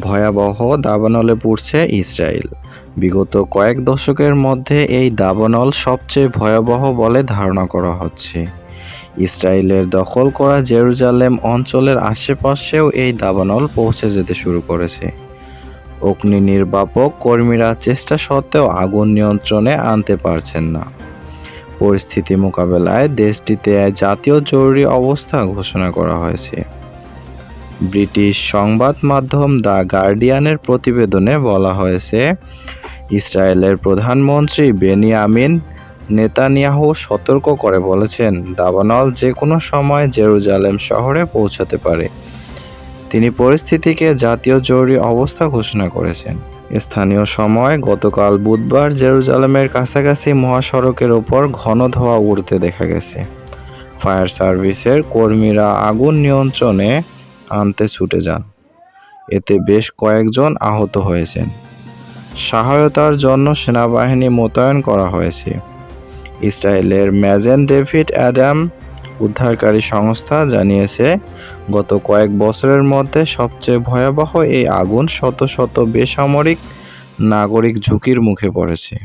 ভয়াবহ দাবানলে পড়ছে ইসরায়েল। বিগত কয়েক দশকের মধ্যে এই দাবানল সবচেয়ে ভয়াবহ বলে ধারণা করা হচ্ছে। ইসরায়েলের দখল করা জেরুজালেম অঞ্চলের আশেপাশেও এই দাবানল পৌঁছে যেতে শুরু করেছে। অগ্নি নির্বাপক কর্মীরা চেষ্টা সত্ত্বেও আগুন নিয়ন্ত্রণে আনতে পারছেন না। পরিস্থিতি মোকাবেলায় দেশটিতে জাতীয় জরুরি অবস্থা ঘোষণা করা হয়েছে। ব্রিটিশ সংবাদ মাধ্যম দ্য গার্ডিয়ানের প্রতিবেদনে বলা হয়েছে, ইসরায়েলের প্রধানমন্ত্রী বেনিয়ামিন নেতানিয়াহু সতর্ক করে বলেছেন, দাবানল যে কোনো সময় জেরুজালেম শহরে পৌঁছাতে পারে। তিনি পরিস্থিতিকে জাতীয় জরুরি অবস্থা ঘোষণা করেছেন। স্থানীয় সময় গতকাল বুধবার জেরুজালেমের কাছাকাছি মহাসড়কের ওপর ঘন ধোয়া উড়তে দেখা গেছে। ফায়ার সার্ভিসের কর্মীরা আগুন নিয়ন্ত্রণে আনতে ছুটে যান। এতে বেশ কয়েকজন আহত হয়েছেন। সহায়তার জন্য সেনাবাহিনী মোতায়েন করা হয়েছে। ইসরায়েলের ম্যাজেন ডেভিড অ্যাডাম, উদ্ধারকারী সংস্থা, জানিয়েছে, গত কয়েক বছরের মধ্যে সবচেয়ে ভয়াবহ এই আগুন শত শত বেসামরিক নাগরিক ঝুঁকির মুখে পড়েছে।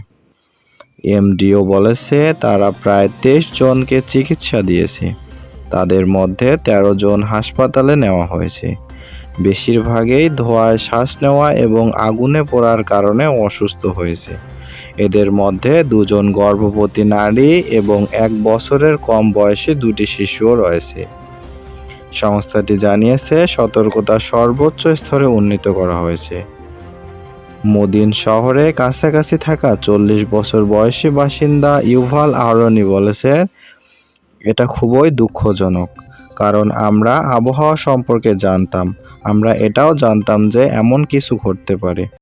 এমডিও বলেছে, তারা প্রায় তেইশ জনকে চিকিৎসা দিয়েছে। তাদের মধ্যে ১৩ জন হাসপাতালে নেওয়া হয়েছে। বেশিরভাগই ধোঁয়ায় শ্বাস নেওয়া এবং আগুনে পড়ার কারণে অসুস্থ হয়েছে। এদের মধ্যে দুজন গর্ভবতী নারী এবং এক বছরের কম বয়সী দুটি শিশুও রয়েছে। সংস্থাটি জানিয়েছে, সতর্কতা সর্বোচ্চ স্তরে উন্নীত করা হয়েছে। মদিন শহরে কাছাকাছি থাকা চল্লিশ বছর বয়সী বাসিন্দা ইউভাল আরনি বলেছে এটা খুবই দুঃখজনক, কারণ আমরা আবহাওয়া সম্পর্কে জানতাম। আমরা এটাও জানতাম যে এমন কিছু ঘটতে পারে।